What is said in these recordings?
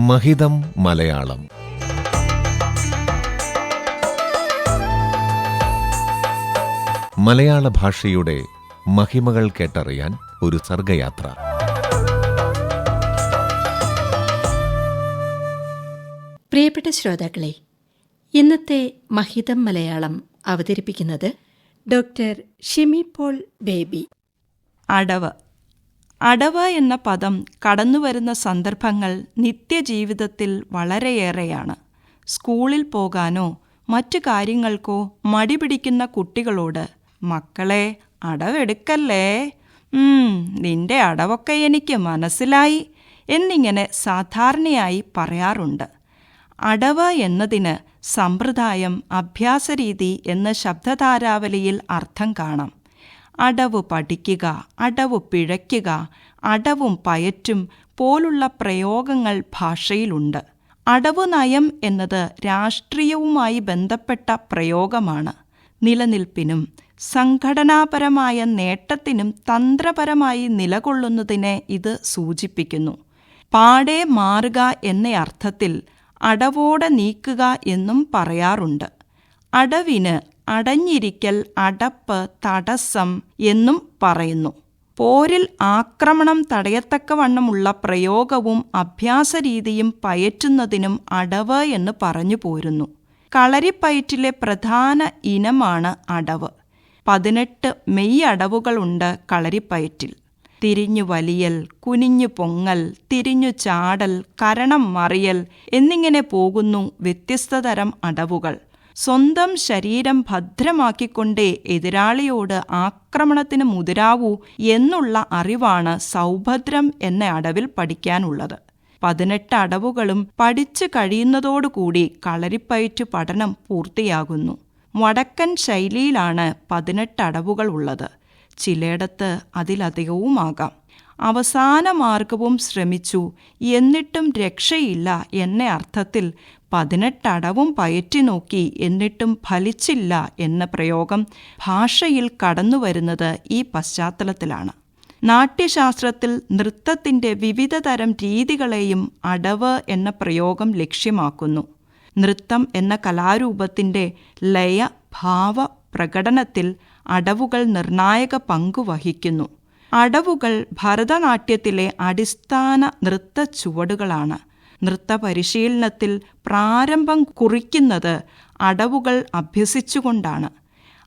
മഹിതം മലയാളം. മലയാള ഭാഷയുടെ മഹിമകൾ കേട്ടറിയാൻ ഒരു സർഗയാത്ര. പ്രിയപ്പെട്ട ശ്രോതാക്കളെ ഇന്നത്തെ മഹിതം മലയാളം അവതരിപ്പിക്കുന്നത് ഡോക്ടർ ഷിമി പോൾ ബേബി അടവ്. അടവ് എന്ന പദം കടന്നുവരുന്ന സന്ദർഭങ്ങൾ നിത്യജീവിതത്തിൽ വളരെയേറെയാണ്. സ്കൂളിൽ പോകാനോ മറ്റു കാര്യങ്ങൾക്കോ മടി പിടിക്കുന്ന കുട്ടികളോട് മക്കളെ അടവെടുക്കല്ലേ? നിന്റെ അടവൊക്കെ എനിക്ക് മനസ്സിലായി എന്നിങ്ങനെ സാധാരണയായി പറയാറുണ്ട്. അടവ് എന്നതിന് സമ്പ്രദായം അഭ്യാസരീതി എന്ന ശബ്ദധാരാവലിയിൽ അർത്ഥം കാണാം. അടവ് പഠിക്കുക അടവ് പിഴയ്ക്കുക അടവും പയറ്റും പോലുള്ള പ്രയോഗങ്ങൾ ഭാഷയിലുണ്ട്. അടവ് നയം എന്നത് രാഷ്ട്രീയവുമായി ബന്ധപ്പെട്ട പ്രയോഗമാണ്. നിലനിൽപ്പിനും സംഘടനാപരമായ നേട്ടത്തിനും തന്ത്രപരമായി നിലകൊള്ളുന്നതിനെ ഇത് സൂചിപ്പിക്കുന്നു. പാടെ മാറുക എന്ന അർത്ഥത്തിൽ അടവോടെ നീക്കുക എന്നും പറയാറുണ്ട്. അടവിന് അടഞ്ഞിരിക്കൽ അടപ്പ് തടസ്സം എന്നും പറയുന്നു. പോരിൽ ആക്രമണം തടയത്തക്കവണ്ണമുള്ള പ്രയോഗവും അഭ്യാസരീതിയും പയറ്റുന്നതിനും അടവ് എന്ന് പറഞ്ഞു പോരുന്നു. കളരിപ്പയറ്റിലെ പ്രധാന ഇനമാണ് അടവ്. പതിനെട്ട് മെയ് അടവുകളുണ്ട് കളരിപ്പയറ്റിൽ. തിരിഞ്ഞു വലിയൽ കുനിഞ്ഞു പൊങ്ങൽ തിരിഞ്ഞു ചാടൽ കരണം മറിയൽ എന്നിങ്ങനെ പോകുന്നു വ്യത്യസ്തതരം അടവുകൾ. സ്വന്തം ശരീരം ഭദ്രമാക്കിക്കൊണ്ടേ എതിരാളിയോട് ആക്രമണത്തിന് മുതിരാവൂ എന്നുള്ള അറിവാണ് സൗഭദ്രം എന്ന അടവിൽ പഠിക്കാനുള്ളത്. പതിനെട്ട് അടവുകളും പഠിച്ചു കഴിയുന്നതോടുകൂടി കളരിപ്പയറ്റു പഠനം പൂർത്തിയാകുന്നു. വടക്കൻ ശൈലിയിലാണ് പതിനെട്ട് അടവുകൾ ഉള്ളത്. ചിലയിടത്ത് അതിലധികവുമാകാം. അവസാന മാർഗവും ശ്രമിച്ചു. എന്നിട്ടും രക്ഷയില്ല എന്ന അർത്ഥത്തിൽ പതിനെട്ടടവും പയറ്റി നോക്കി എന്നിട്ടും ഫലിച്ചില്ല എന്ന പ്രയോഗം ഭാഷയിൽ കടന്നു വരുന്നത് ഈ പശ്ചാത്തലത്തിലാണ്. നാട്യശാസ്ത്രത്തിൽ നൃത്തത്തിന്റെ വിവിധ തരം രീതികളെയും അടവ് എന്ന പ്രയോഗം ലക്ഷ്യമാക്കുന്നു. നൃത്തം എന്ന കലാരൂപത്തിന്റെ ലയ ഭാവ പ്രകടനത്തിൽ അടവുകൾ നിർണായക പങ്കു വഹിക്കുന്നു. അടവുകൾ ഭരതനാട്യത്തിലെ അടിസ്ഥാന നൃത്ത ചുവടുകളാണ്. നൃത്ത പരിശീലനത്തിൽ പ്രാരംഭം കുറിക്കുന്നത് അടവുകൾ അഭ്യസിച്ചുകൊണ്ടാണ്.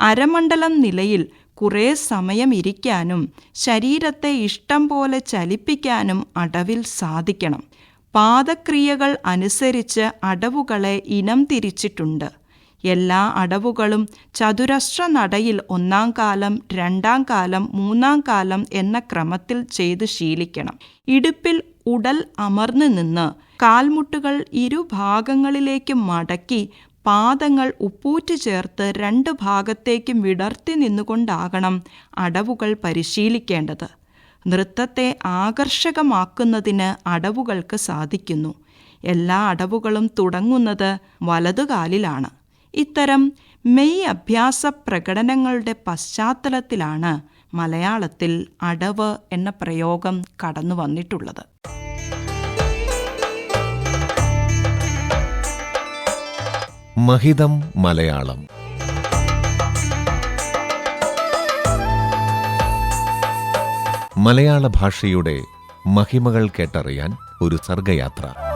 അരമണ്ഡലം നിലയിൽ കുറേ സമയം ഇരിക്കാനും ശരീരത്തെ ഇഷ്ടം പോലെ ചലിപ്പിക്കാനും അടവിൽ സാധിക്കണം. പാദക്രിയകൾ അനുസരിച്ച് അടവുകളെ ഇനം തിരിച്ചിട്ടുണ്ട്. എല്ലാ അടവുകളും ചതുരശ്ര നടയിൽ ഒന്നാം കാലം രണ്ടാം കാലം മൂന്നാം കാലം എന്ന ക്രമത്തിൽ ചെയ്ത് ശീലിക്കണം. ഇടുപ്പിൽ ഉടൽ അമർന്നു നിന്ന് കാൽമുട്ടുകൾ ഇരുഭാഗങ്ങളിലേക്ക് മടക്കി പാദങ്ങൾ ഉപ്പൂറ്റ് ചേർത്ത് രണ്ട് ഭാഗത്തേക്കും വിടർത്തി നിന്നുകൊണ്ടാകണം അടവുകൾ പരിശീലിക്കേണ്ടത്. നൃത്തത്തെ ആകർഷകമാക്കുന്നതിന് അടവുകൾക്ക് സാധിക്കുന്നു. എല്ലാ അടവുകളും തുടങ്ങുന്നത് വലതുകാലിലാണ്. ഇത്തരം മെയ് അഭ്യാസ പ്രകടനങ്ങളുടെ പശ്ചാത്തലത്തിലാണ് മലയാളത്തിൽ അടവ് എന്ന പ്രയോഗം കടന്നു വന്നിട്ടുള്ളത്. മഹിതം മലയാളം. മലയാള ഭാഷയുടെ മഹിമകൾ കേട്ടറിയാൻ ഒരു സർഗയാത്ര.